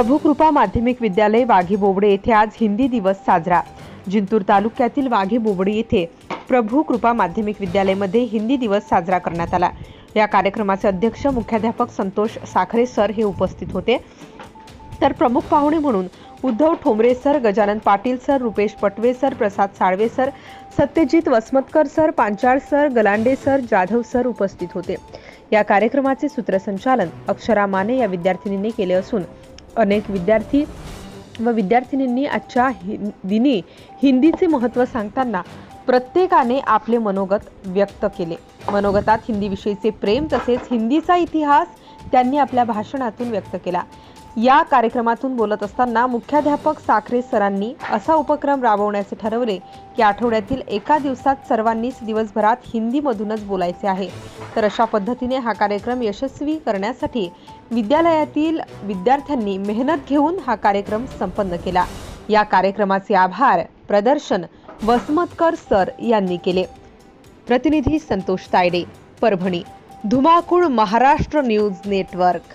प्रभूकृपा माध्यमिक विद्यालय वाघी बोबडे येथे आज हिंदी दिवस साजरा. जिंतूर तालुक्यातील वाघी बोबडे येथे प्रभू कृपा माध्यमिक विद्यालयामध्ये हिंदी दिवस साजरा करण्यात आला. या कार्यक्रमाचे अध्यक्ष मुख्याध्यापक संतोष साखरे सर हे उपस्थित होते. तर प्रमुख पाहुणे म्हणून Uddhav Thombre sir Gajanan Patil sir Rupesh Patwe sir Prasad Salve sir Satyajit Vasmatkar sir Panchal sir Galande sir Jadhav sir उपस्थित होते. या कार्यक्रमाचे सूत्रसंचालन अक्षरा माने या विद्यार्थिनीने केले असून अनेक विद्यार्थी व विद्यार्थिनींनी आजच्या हि- दिनी हिंदीचे महत्त्व सांगताना प्रत्येकाने आपले मनोगत व्यक्त केले. मनोगतात हिंदीविषयीचे प्रेम तसेच हिंदीचा इतिहास त्यांनी आपल्या भाषणातून व्यक्त केला. या कार्यक्रमातून बोलत असताना मुख्याध्यापक साखरे सरांनी असा उपक्रम राबवण्याचे ठरवले की आठवड्यातील एका दिवसात सर्वांनीच दिवसभरात हिंदीमधूनच बोलायचे आहे. तर अशा पद्धतीने हा कार्यक्रम यशस्वी करण्यासाठी विद्यालयातील विद्यार्थ्यांनी मेहनत घेऊन हा कार्यक्रम संपन्न केला. या कार्यक्रमाचे आभार प्रदर्शन वसमतकर सर यांनी केले. प्रतिनिधी संतोष तायडे परभणी. धुमाकूळ महाराष्ट्र न्यूज नेटवर्क.